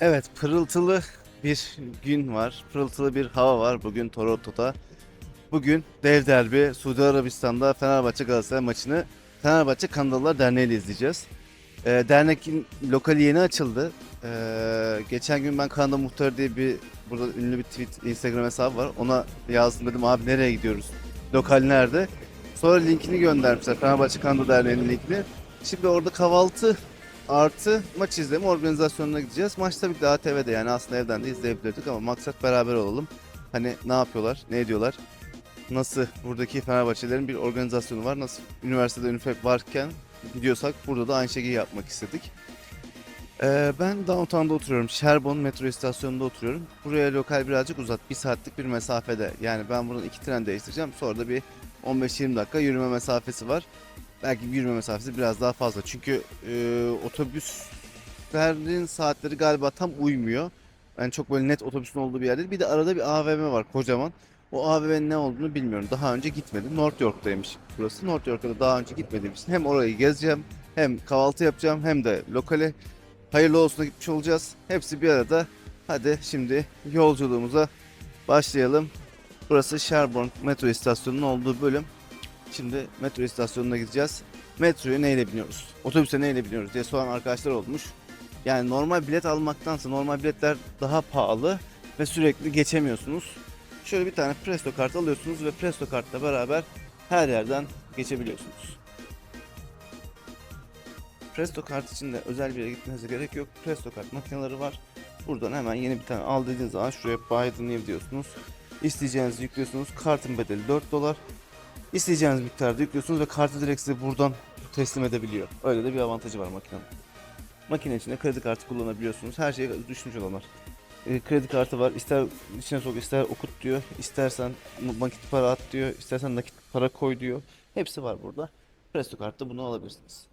Evet, pırıltılı bir gün var. Pırıltılı bir hava var bugün Toronto'da. Bugün dev derbi Suudi Arabistan'da Fenerbahçe Galatasaray maçını Fenerbahçe Kanadalılar Derneği ile izleyeceğiz. Ee, derneğin lokali yeni açıldı. Ee, geçen gün ben Kanada Muhtarı diye bir burada ünlü bir tweet Instagram hesabı var. Ona yazdım dedim abi nereye gidiyoruz? Lokal nerede? Sonra linkini göndermişler Fenerbahçe Kanada Derneği'nin linkini. Şimdi orada kahvaltı artı maç izleme organizasyonuna gideceğiz. Maç tabii ki de ATV'de yani aslında evden de izleyebilirdik ama maksat beraber olalım. Hani ne yapıyorlar, ne ediyorlar, nasıl buradaki Fenerbahçelerin bir organizasyonu var, nasıl üniversitede Ünifep varken gidiyorsak burada da aynı şeyi yapmak istedik. Ee, ben downtown'da oturuyorum. Sherbourne metro istasyonunda oturuyorum. Buraya lokal birazcık uzak. Bir saatlik bir mesafede. Yani ben buradan iki tren değiştireceğim. Sonra da bir 15-20 dakika yürüme mesafesi var. Belki yürüme mesafesi biraz daha fazla. Çünkü e, otobüslerin saatleri galiba tam uymuyor. Yani çok böyle net otobüsün olduğu bir yer değil. Bir de arada bir AVM var kocaman. O AVM'nin ne olduğunu bilmiyorum. Daha önce gitmedim. North York'taymış burası. North York'a da daha önce gitmediğim için hem orayı gezeceğim, hem kahvaltı yapacağım, hem de lokale hayırlı olsuna gitmiş olacağız. Hepsi bir arada. Hadi şimdi yolculuğumuza başlayalım. Burası Sherbourne metro istasyonunun olduğu bölüm. Şimdi metro istasyonuna gideceğiz. Metroya neyle biniyoruz? Otobüse neyle biniyoruz diye soran arkadaşlar olmuş. Yani normal bilet almaktansa normal biletler daha pahalı ve sürekli geçemiyorsunuz. Şöyle bir tane Presto kart alıyorsunuz ve Presto kartla beraber her yerden geçebiliyorsunuz. Presto kart için de özel bir yere gitmenize gerek yok. Presto kart makineleri var. Buradan hemen yeni bir tane al dediğiniz zaman şuraya new diyorsunuz. İsteyeceğinizi yüklüyorsunuz. Kartın bedeli 4 dolar. İsteyeceğiniz miktarda yüklüyorsunuz ve kartı direkt size buradan teslim edebiliyor. Öyle de bir avantajı var makinenin. Makine içinde kredi kartı kullanabiliyorsunuz. Her şeyi düşünmüş olanlar. E, kredi kartı var. İster içine sok, ister okut diyor. İstersen nakit para at diyor. İstersen nakit para koy diyor. Hepsi var burada. Presto kartta bunu alabilirsiniz.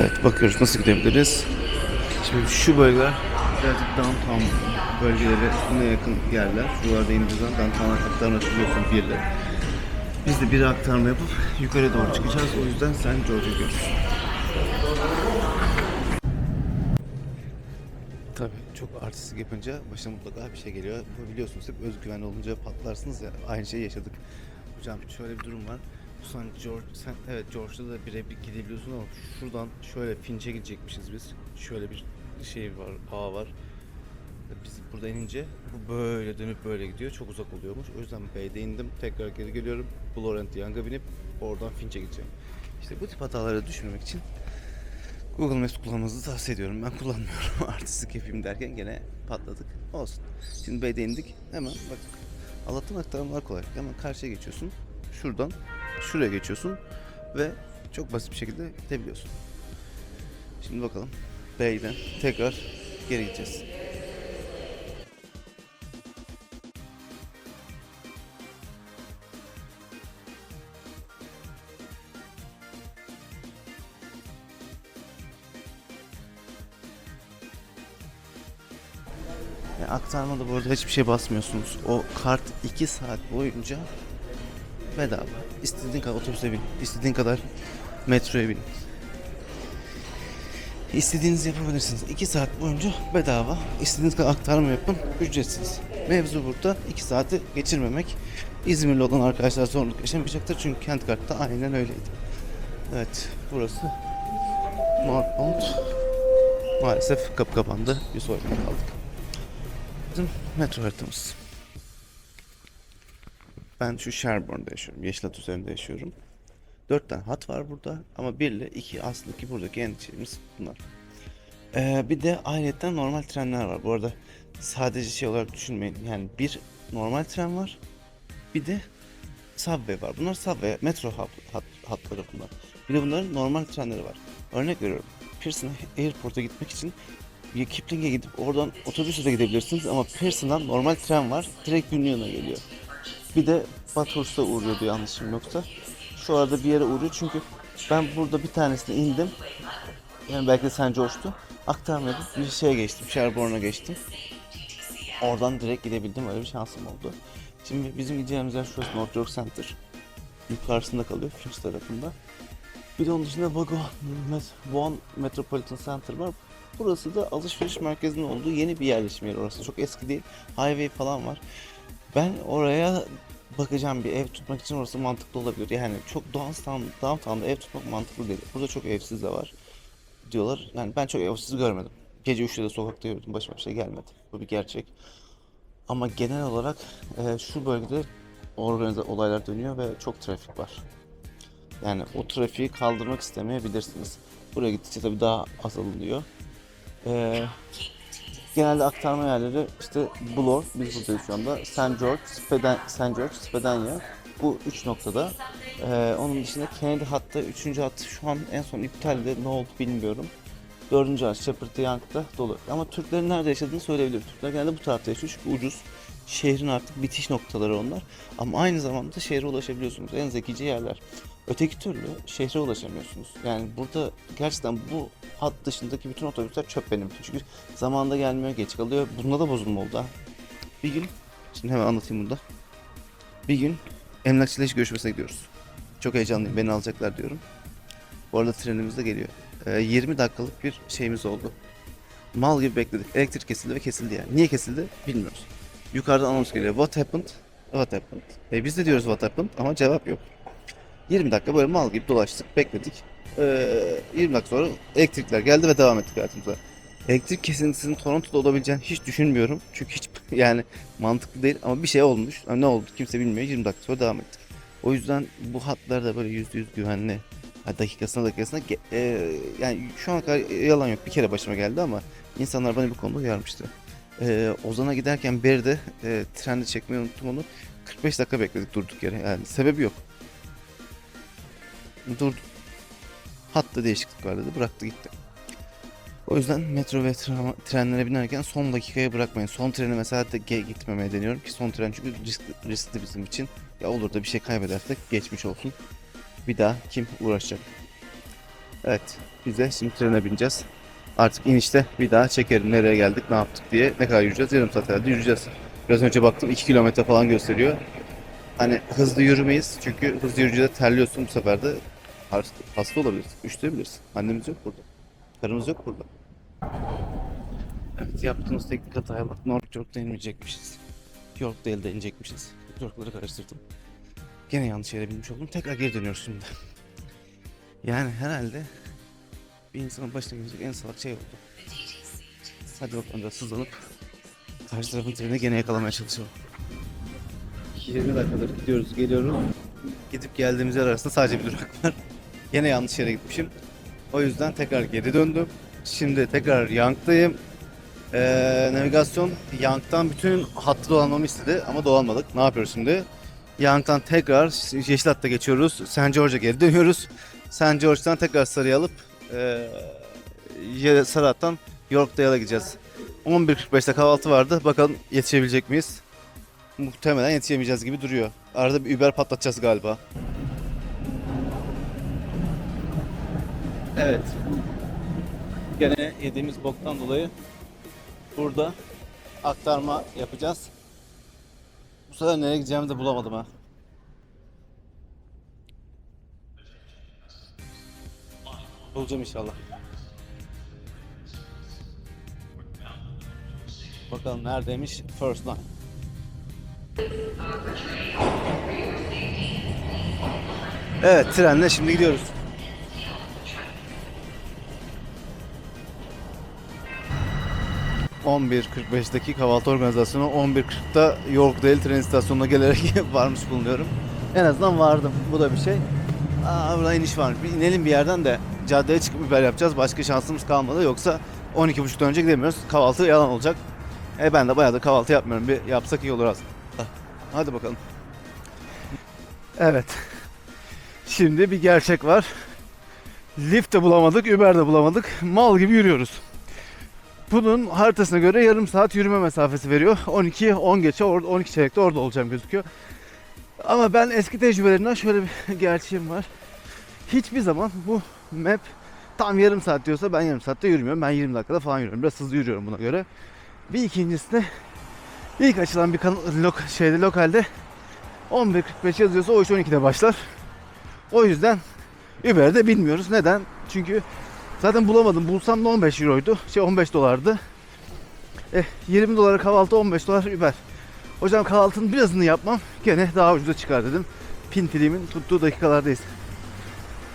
Evet bakıyoruz nasıl gidebiliriz. Şimdi şu bölgeler birazcık downtown bölgelere yakın yerler. Şuralarda indiğiniz zaman downtown aktarma biliyorsun birle. Biz de bir aktarma yapıp yukarı doğru çıkacağız. O yüzden sen George'u görürsün. Tabii çok artistik yapınca başına mutlaka bir şey geliyor. Bu biliyorsunuz hep özgüven olunca patlarsınız ya. Aynı şeyi yaşadık. Hocam şöyle bir durum var. Sen George, sen evet George'da da birebir gidebiliyorsun ama şuradan şöyle Finch'e gidecekmişiz biz. Şöyle bir şey var, ağ var. Biz burada inince bu böyle dönüp böyle gidiyor. Çok uzak oluyormuş. O yüzden B'de indim. Tekrar geri geliyorum. Blorent Young'a binip oradan Finch'e gideceğim. İşte bu tip hatalara düşmemek için Google Maps kullanmanızı tavsiye ediyorum. Ben kullanmıyorum. Artistik yapayım derken gene patladık. Olsun. Şimdi B'de indik. Hemen bak. Allah'tan aktarımlar kolay. Hemen karşıya geçiyorsun. Şuradan şuraya geçiyorsun ve çok basit bir şekilde gidebiliyorsun. Şimdi bakalım B'den tekrar geri gideceğiz. Ve aktarmada bu arada hiçbir şey basmıyorsunuz. O kart 2 saat boyunca bedava. İstediğin kadar otobüse bin, istediğin kadar metroya bin. İstediğinizi yapabilirsiniz. 2 saat boyunca bedava. İstediğiniz kadar aktarma yapın, ücretsiz. Mevzu burada 2 saati geçirmemek. İzmirli olan arkadaşlar zorluk yaşamayacaktır çünkü kent kartta aynen öyleydi. Evet, burası Northbound. Maalesef kapı kapandı. Bir sonraki kaldık. Bizim metro haritamız. Ben şu Sherbourne'da yaşıyorum. Yeşilat üzerinde yaşıyorum. Dört tane hat var burada ama bir ile iki aslında ki buradaki en şeyimiz bunlar. Ee, bir de ayrıca normal trenler var. Bu arada sadece şey olarak düşünmeyin. Yani bir normal tren var. Bir de subway var. Bunlar subway, metro hat, hat, hatları bunlar. Bir de bunların normal trenleri var. Örnek veriyorum. Pearson Airport'a gitmek için bir Kipling'e gidip oradan otobüsle de gidebilirsiniz ama Pearson'dan normal tren var. Direkt Union'a geliyor. Bir de Bathurst'a uğruyordu yanlışım yoksa. Şu arada bir yere uğruyor çünkü ben burada bir tanesine indim. Yani belki de St. George'tu. Aktarma yapıp bir şeye geçtim. Sherborne'a geçtim. Oradan direkt gidebildim. Öyle bir şansım oldu. Şimdi bizim gideceğimiz yer şurası North York Center. Yukarısında kalıyor. Finch tarafında. Bir de onun dışında Vaughan Vaughan Metropolitan Center var. Burası da alışveriş merkezinin olduğu yeni bir yerleşim yeri orası. Çok eski değil. Highway falan var. Ben oraya bakacağım bir ev tutmak için orası mantıklı olabilir. Yani çok downtown, downtown'da ev tutmak mantıklı değil. Burada çok evsiz de var diyorlar. Yani ben çok evsiz görmedim. Gece 3'te de sokakta yürüdüm. Başıma bir şey gelmedi. Bu bir gerçek. Ama genel olarak e, şu bölgede organize olaylar dönüyor ve çok trafik var. Yani o trafiği kaldırmak istemeyebilirsiniz. Buraya gittikçe tabii daha azalıyor. Ee, genelde aktarma yerleri işte Bloor, biz buradayız şu anda. St. George, Speden, St. George, Spedanya. Bu üç noktada. Ee, onun dışında Kennedy hattı, üçüncü hat şu an en son iptalde ne oldu bilmiyorum. Dördüncü hat Shepherd Young'da dolu. Ama Türklerin nerede yaşadığını söyleyebilirim. Türkler genelde bu tarafta yaşıyor çünkü ucuz. Şehrin artık bitiş noktaları onlar. Ama aynı zamanda şehre ulaşabiliyorsunuz. En zekice yerler. Öteki türlü şehre ulaşamıyorsunuz. Yani burada gerçekten bu hat dışındaki bütün otobüsler çöp benim. Çünkü zamanında gelmiyor, geç kalıyor. Bunda da bozulma oldu. Bir gün, şimdi hemen anlatayım burada. Bir gün emlakçıyla iş görüşmesine gidiyoruz. Çok heyecanlıyım, beni alacaklar diyorum. Bu arada trenimiz de geliyor. Ee, 20 dakikalık bir şeyimiz oldu. Mal gibi bekledik. Elektrik kesildi ve kesildi yani. Niye kesildi bilmiyoruz. Yukarıdan anons geliyor. What happened? What happened? E biz de diyoruz what happened ama cevap yok. 20 dakika böyle mal gibi dolaştık, bekledik. Ee, 20 dakika sonra elektrikler geldi ve devam ettik hayatımıza. Elektrik kesintisinin Toronto'da olabileceğini hiç düşünmüyorum. Çünkü hiç yani mantıklı değil ama bir şey olmuş. Ama ne oldu kimse bilmiyor. 20 dakika sonra devam ettik. O yüzden bu hatlar da böyle %100 güvenli. Ha, dakikasına dakikasına e, yani şu ana kadar yalan yok. Bir kere başıma geldi ama insanlar bana bu konuda uyarmıştı. Ee, Ozan'a giderken Beri'de e, trende çekmeyi unuttum onu. 45 dakika bekledik durduk yere. Yani sebebi yok. Durdu. Hatta değişiklik var dedi. Bıraktı gitti. O yüzden metro ve tra- trenlere binerken son dakikaya bırakmayın. Son treni mesela de ge- gitmemeye deniyorum ki son tren çünkü riskli, riskli bizim için. Ya olur da bir şey kaybedersek geçmiş olsun. Bir daha kim uğraşacak? Evet. Biz de şimdi trene bineceğiz. Artık inişte bir daha çekerim nereye geldik ne yaptık diye. Ne kadar yürüyeceğiz? Yarım saat herhalde yürüyeceğiz. Biraz önce baktım 2 kilometre falan gösteriyor. Hani hızlı yürümeyiz çünkü hızlı yürüyünce terliyorsun bu sefer de hasta, olabilirsin, üşütebilirsin. Annemiz yok burada. Karımız yok burada. Evet yaptığımız teknik hataya bak. North York'ta inmeyecekmişiz. Yorkdale'da inecekmişiz. York'ları karıştırdım. Gene yanlış yere binmiş oldum. Tekrar geri dönüyoruz şimdi. Yani herhalde bir insanın başına gelecek en salak şey oldu. Hadi bakalım biraz hızlanıp karşı tarafın treni gene yakalamaya çalışalım. 20 dakikadır gidiyoruz geliyoruz. Gidip geldiğimiz yer arasında sadece bir durak var. Yine yanlış yere gitmişim. O yüzden tekrar geri döndüm. Şimdi tekrar Yank'tayım. Ee, navigasyon Yank'tan bütün hattı dolanmamı istedi ama dolanmadık. Ne yapıyoruz şimdi? Yank'tan tekrar Yeşil Hat'ta geçiyoruz. St. George'a geri dönüyoruz. St. George'dan tekrar Sarı'ya alıp ee, Sarı Hat'tan Yorkdale'a gideceğiz. 11.45'te kahvaltı vardı. Bakalım yetişebilecek miyiz? Muhtemelen yetişemeyeceğiz gibi duruyor. Arada bir Uber patlatacağız galiba. Evet. Gene yediğimiz boktan dolayı burada aktarma yapacağız. Bu sefer nereye gideceğimi de bulamadım ha. Bulacağım inşallah. Bakalım neredeymiş First Line. Evet trenle şimdi gidiyoruz. ...11.45'deki kahvaltı organizasyonu... ...11.40'da Yorkdale tren istasyonuna gelerek varmış bulunuyorum. En azından vardım. Bu da bir şey. Aa burada iniş varmış. Bir inelim bir yerden de... ...caddeye çıkıp biber yapacağız. Başka şansımız kalmadı. Yoksa... ...12.30'dan önce gidemiyoruz. Kahvaltı yalan olacak. E ben de bayağı da kahvaltı yapmıyorum. Bir yapsak iyi olur aslında. Hadi bakalım. Evet. Şimdi bir gerçek var. Lift de bulamadık, Uber de bulamadık. Mal gibi yürüyoruz. Bunun haritasına göre yarım saat yürüme mesafesi veriyor. 12 10 geçe orada 12 çeyrekte orada olacağım gözüküyor. Ama ben eski tecrübelerimden şöyle bir gerçeğim var. Hiçbir zaman bu map tam yarım saat diyorsa ben yarım saatte yürümüyorum. Ben 20 dakikada falan yürüyorum. Biraz hızlı yürüyorum buna göre. Bir ikincisi de ilk açılan bir kanal, lok, şeyde lokalde 11.45 yazıyorsa o iş 12'de başlar. O yüzden Uber'de bilmiyoruz. Neden? Çünkü zaten bulamadım. Bulsam da 15 euroydu. Şey 15 dolardı. Eh 20 dolara kahvaltı 15 dolar Uber. Hocam kahvaltının birazını yapmam gene daha ucuza çıkar dedim. Pintiliğimin tuttuğu dakikalardayız.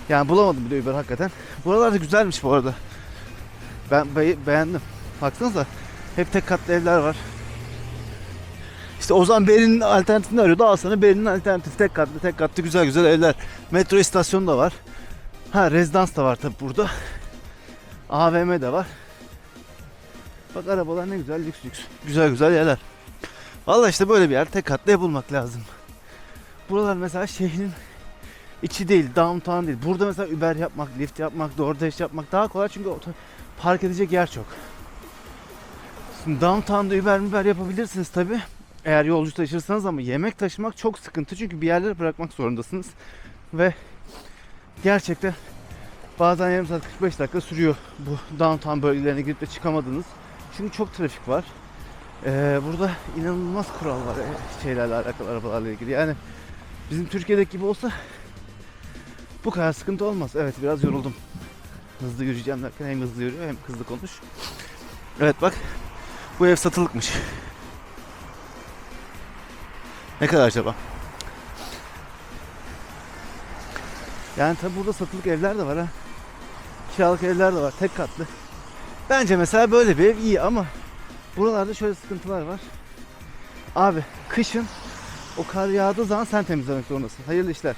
Yani bulamadım bile Uber hakikaten. Buralar da güzelmiş bu arada. Ben be- beğendim. Baksanıza hep tek katlı evler var. İşte Ozan Beri'nin alternatifini arıyordu. Al sana Beri'nin alternatifi tek katlı tek katlı güzel güzel evler. Metro istasyonu da var. Ha rezidans da var tabi burada. AVM de var. Bak arabalar ne güzel lüks lüks. Güzel güzel yerler. Valla işte böyle bir yer tek katlı bulmak lazım. Buralar mesela şehrin içi değil, downtown değil. Burada mesela Uber yapmak, Lyft yapmak, DoorDash yapmak daha kolay çünkü park edecek yer çok. Şimdi downtown'da Uber Uber yapabilirsiniz tabi. Eğer yolcu taşırsanız ama yemek taşımak çok sıkıntı çünkü bir yerlere bırakmak zorundasınız. Ve gerçekten bazen yarım saat 45 dakika sürüyor bu downtown bölgelerine girip de çıkamadınız. Çünkü çok trafik var. Ee, burada inanılmaz kural var e, şeylerle alakalı arabalarla ilgili. Yani bizim Türkiye'deki gibi olsa bu kadar sıkıntı olmaz. Evet biraz yoruldum. Hızlı yürüyeceğim derken hem hızlı yürüyor hem hızlı konuş. Evet bak bu ev satılıkmış. Ne kadar acaba? Yani tabi burada satılık evler de var ha. Kiralık evler de var. Tek katlı. Bence mesela böyle bir ev iyi ama buralarda şöyle sıkıntılar var. Abi kışın o kar yağdığı zaman sen temizlemek zorundasın. Hayırlı işler.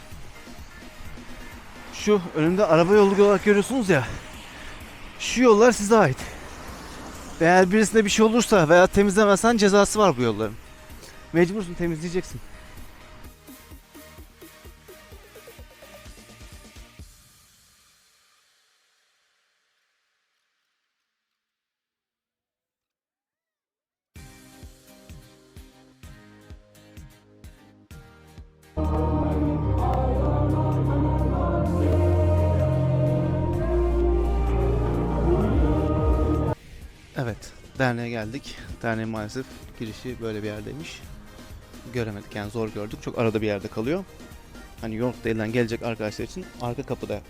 Şu önümde araba yolu olarak görüyorsunuz ya. Şu yollar size ait. Eğer birisine bir şey olursa veya temizlemezsen cezası var bu yolların. Mecbursun temizleyeceksin. Derneğe geldik. Derneğin maalesef girişi böyle bir yerdeymiş. Göremedik yani zor gördük. Çok arada bir yerde kalıyor. Hani Yorkdale'den gelecek arkadaşlar için arka kapıda,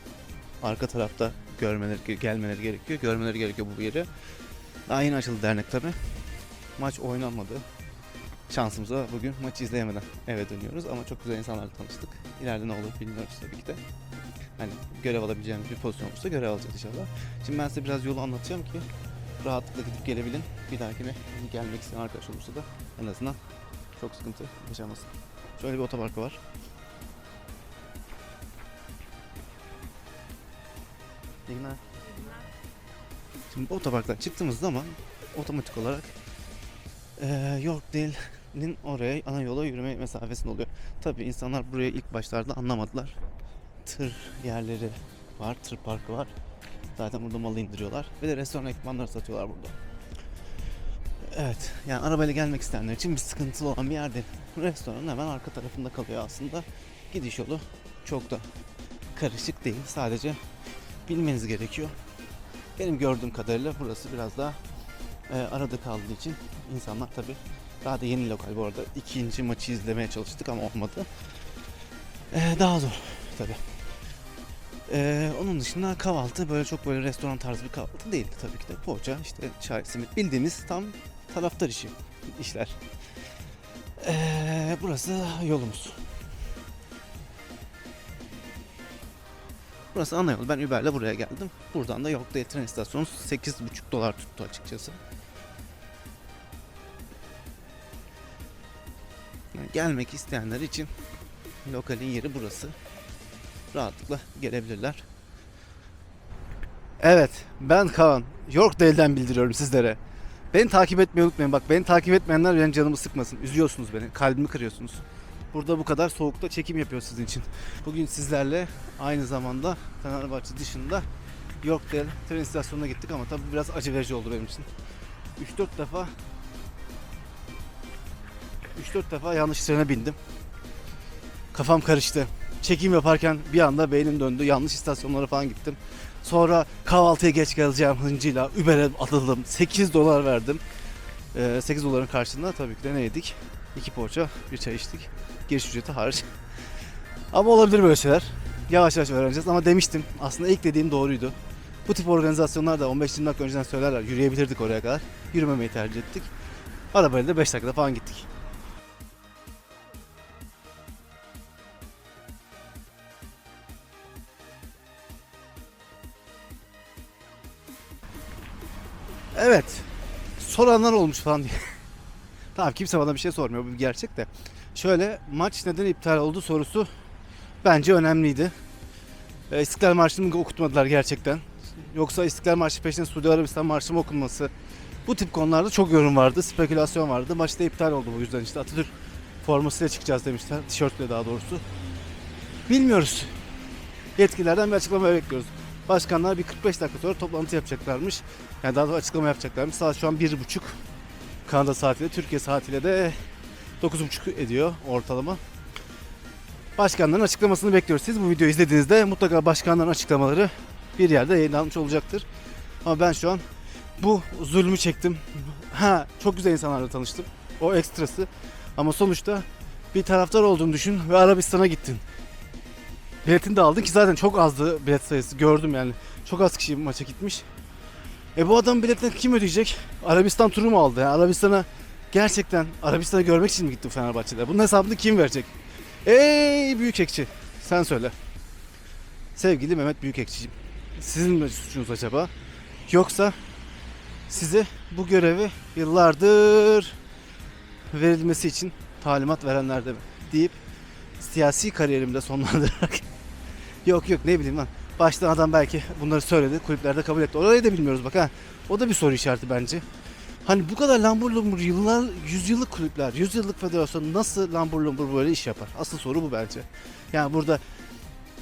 arka tarafta görmeleri, gelmeleri gerekiyor. Görmeleri gerekiyor bu yeri. Daha yeni açıldı dernek tabi. Maç oynanmadı. Şansımıza bugün maçı izleyemeden eve dönüyoruz ama çok güzel insanlarla tanıştık. İleride ne olur bilmiyoruz tabii ki de. Hani görev alabileceğimiz bir pozisyon olursa görev alacağız inşallah. Şimdi ben size biraz yolu anlatacağım ki rahatlıkla gidip gelebilin. Bir dahakine gelmek isteyen arkadaş olursa da en azından çok sıkıntı yaşamasın. Şöyle bir otoparkı var. İyi günler. Şimdi bu otoparktan çıktığımız zaman otomatik olarak eee Yorkdale'nin oraya ana yola yürüme mesafesinde oluyor. Tabii insanlar buraya ilk başlarda anlamadılar. Tır yerleri var, tır parkı var. Zaten burada malı indiriyorlar. Ve de restoran ekipmanları satıyorlar burada. Evet, yani arabayla gelmek isteyenler için bir sıkıntılı olan bir yerde. Restoranın hemen arka tarafında kalıyor aslında. Gidiş yolu çok da karışık değil. Sadece bilmeniz gerekiyor. Benim gördüğüm kadarıyla burası biraz daha e, arada kaldığı için insanlar tabi daha da yeni lokal bu arada. ikinci maçı izlemeye çalıştık ama olmadı. E, daha zor tabi. Ee, onun dışında kahvaltı böyle çok böyle restoran tarzı bir kahvaltı değildi tabii ki de. Poğaça, işte çay, simit bildiğimiz tam taraftar işi işler. Ee, burası yolumuz. Burası ana yol. Ben Uber'le buraya geldim. Buradan da Yorkdale tren istasyonu 8,5 dolar tuttu açıkçası. Yani gelmek isteyenler için lokalin yeri burası rahatlıkla gelebilirler. Evet, ben Kaan. Yorkdale'den bildiriyorum sizlere. Beni takip etmeyi unutmayın. Bak beni takip etmeyenler benim canımı sıkmasın. Üzüyorsunuz beni. Kalbimi kırıyorsunuz. Burada bu kadar soğukta çekim yapıyor sizin için. Bugün sizlerle aynı zamanda Fenerbahçe dışında Yorkdale tren istasyonuna gittik ama tabii biraz acı verici oldu benim için. 3-4 defa 3-4 defa yanlış trene bindim. Kafam karıştı çekim yaparken bir anda beynim döndü. Yanlış istasyonlara falan gittim. Sonra kahvaltıya geç geleceğim hıncıyla Uber'e atıldım. 8 dolar verdim. Ee, 8 doların karşılığında tabii ki de ne yedik? 2 poğaça, bir çay içtik. Giriş ücreti hariç. Ama olabilir böyle şeyler. Yavaş yavaş öğreneceğiz ama demiştim aslında ilk dediğim doğruydu. Bu tip organizasyonlar da 15-20 dakika önceden söylerler. Yürüyebilirdik oraya kadar. Yürümemeyi tercih ettik. Arabayla da 5 dakikada falan gittik. Soranlar olmuş falan diye. tamam kimse bana bir şey sormuyor. Bu bir gerçek de. Şöyle maç neden iptal oldu sorusu bence önemliydi. E, İstiklal Marşı'nı okutmadılar gerçekten. Yoksa İstiklal Marşı peşinde Suudi Arabistan Marşı mı okunması. Bu tip konularda çok yorum vardı, spekülasyon vardı. Maç da iptal oldu bu yüzden işte Atatürk formasıyla çıkacağız demişler. Tişörtle daha doğrusu. Bilmiyoruz. Yetkililerden bir açıklama bekliyoruz. Başkanlar bir 45 dakika sonra toplantı yapacaklarmış. Yani daha da açıklama yapacaklarmış. Saat şu an 1.30. Kanada saatiyle, Türkiye saatiyle de 9.30 ediyor ortalama. Başkanların açıklamasını bekliyoruz. Siz bu videoyu izlediğinizde mutlaka başkanların açıklamaları bir yerde yayınlanmış olacaktır. Ama ben şu an bu zulmü çektim. Ha çok güzel insanlarla tanıştım. O ekstrası. Ama sonuçta bir taraftar olduğunu düşün ve Arabistan'a gittin. Biletini de aldın ki zaten çok azdı bilet sayısı. Gördüm yani. Çok az kişi maça gitmiş. E bu adam biletini kim ödeyecek? Arabistan turu mu aldı? Yani Arabistan'a gerçekten Arabistan'ı görmek için mi gitti Fenerbahçe'de? Bunun hesabını kim verecek? Ey Büyükekçi sen söyle. Sevgili Mehmet Büyükekçi'cim. Sizin mi suçunuz acaba? Yoksa size bu görevi yıllardır verilmesi için talimat verenlerde mi? Deyip siyasi kariyerimde sonlandırarak yok yok ne bileyim lan. Baştan adam belki bunları söyledi kulüplerde kabul etti. Orayı da bilmiyoruz bak ha. O da bir soru işareti bence. Hani bu kadar lambur lumbur yıllar yüzyıllık kulüpler yüzyıllık federasyon nasıl lambur lumbur böyle iş yapar? Asıl soru bu bence. Yani burada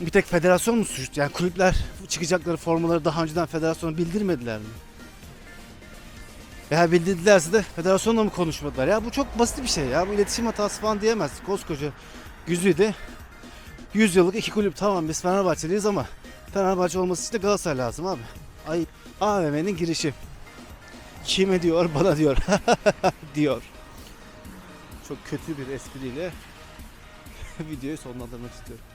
bir tek federasyon mu suçlu yani kulüpler çıkacakları formaları daha önceden federasyona bildirmediler mi? Veya bildirdilerse de federasyonla mı konuşmadılar? Ya bu çok basit bir şey ya. Bu iletişim hatası falan diyemez. Koskoca Güzide 100 yıllık iki kulüp tamam biz Fenerbahçeliyiz ama Fenerbahçe olması için de Galatasaray lazım abi. Ay AVM'nin girişi. Kime diyor bana diyor. diyor. Çok kötü bir espriyle videoyu sonlandırmak istiyorum.